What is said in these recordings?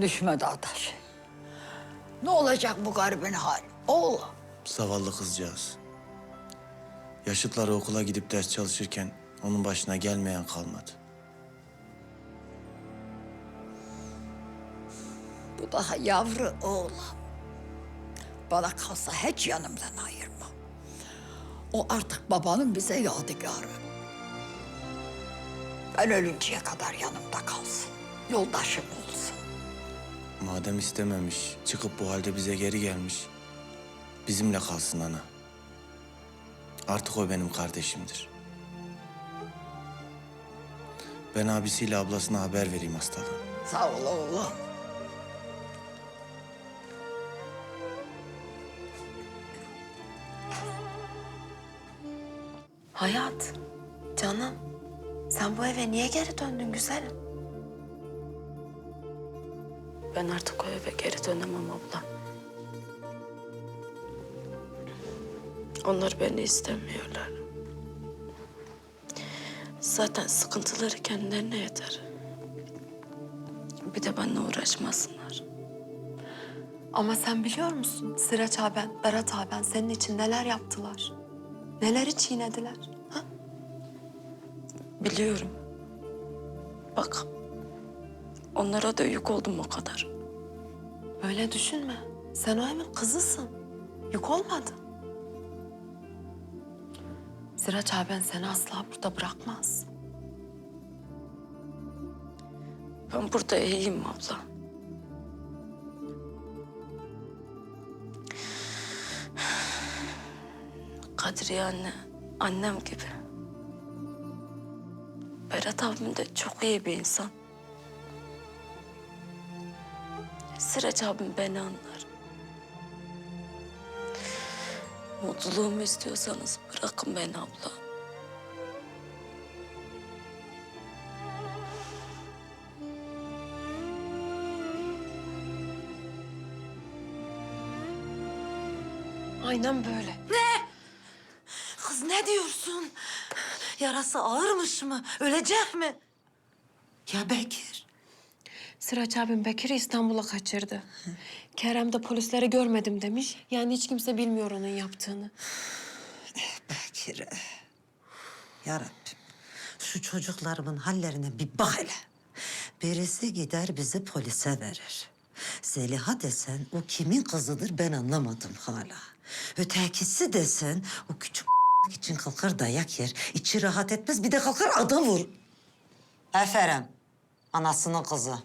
Düşme dağ taşı. Ne olacak bu garibin hali? Oğlum. Zavallı kızcağız. Yaşıtları okula gidip ders çalışırken onun başına gelmeyen kalmadı. Bu daha yavru oğlum. Bana kalsa hiç yanımdan ayırma. O artık babanın bize yadigarı. Ben ölünceye kadar yanımda kalsın. Yoldaşım. Madem istememiş, çıkıp bu halde bize geri gelmiş. Bizimle kalsın ana. Artık o benim kardeşimdir. Ben abisiyle ablasına haber vereyim hastalığını. Sağ ol oğlum. Hayat, canım. Sen bu eve niye geri döndün güzelim? Ben artık o eve geri dönemem abla. Onlar beni istemiyorlar. Zaten sıkıntıları kendilerine yeter. Bir de benimle uğraşmasınlar. Ama sen biliyor musun? Sıraç aben, Berat aben senin için neler yaptılar? Neleri çiğnediler? Ha? Biliyorum. Bak, onlara da yük oldum o kadar. Öyle düşünme. Sen o evin kızısın. Yük olmadın. Sıraç aben seni asla burada bırakmaz. Ben burada iyiyim abla. Kadriye anne, annem gibi. Berat abim de çok iyi bir insan. Sıraç abim beni anlar. Mutluluğumu istiyorsanız bırakın beni abla. Aynen böyle. Kız ne diyorsun? Yarası ağırmış mı? Ölecek mi? Ya Bekir? Sıraç abim Bekir'i İstanbul'a kaçırdı. Kerem de polisleri görmedim demiş. Yani hiç kimse bilmiyor onun yaptığını. Bekir. Ya Rabbim. Şu çocuklarımın hallerine bir bak hele. Birisi gider bizi polise verir. Zeliha desen o kimin kızıdır ben anlamadım hala. Ötekisi desen o küçük için kalkar dayak yer. içi rahat etmez bir de kalkar adam vur. Aferin. Anasının kızı.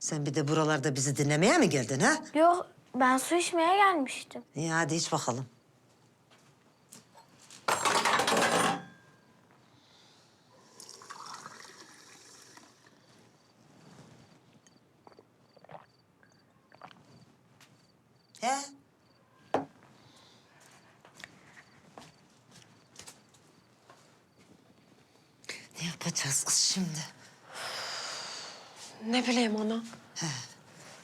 Sen bir de buralarda bizi dinlemeye mi geldin ha? Yok ben su içmeye gelmiştim. İyi hadi iç bakalım. He? Ne yapacağız kız şimdi? Ne bileyim ana.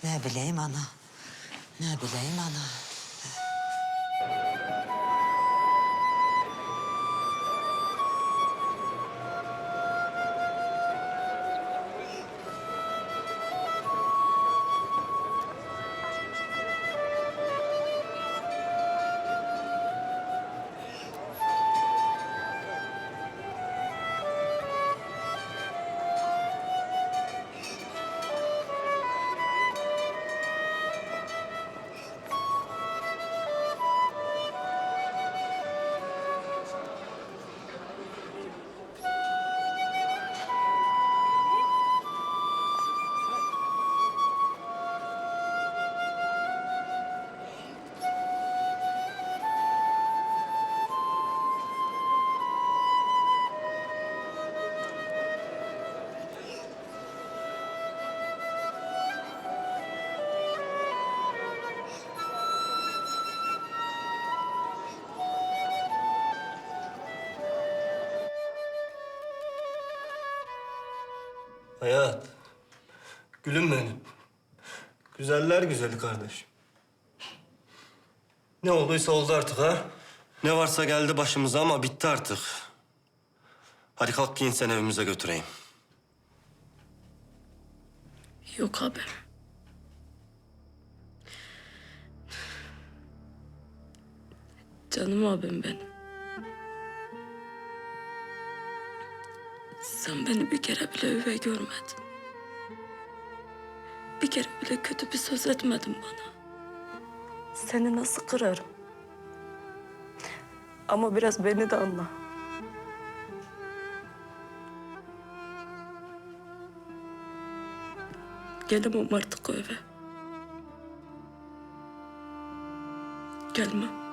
Ne bileyim ana. Ne bileyim ana. Hayat. Gülüm benim. Güzeller güzeli kardeşim. Ne olduysa oldu artık ha. Ne varsa geldi başımıza ama bitti artık. Hadi kalk giyin seni evimize götüreyim. Yok abi. Canım abim benim. Sen beni bir kere bile üvey görmedin. Bir kere bile kötü bir söz etmedin bana. Seni nasıl kırarım? Ama biraz beni de anla. Gelemem artık o eve. Gelmem.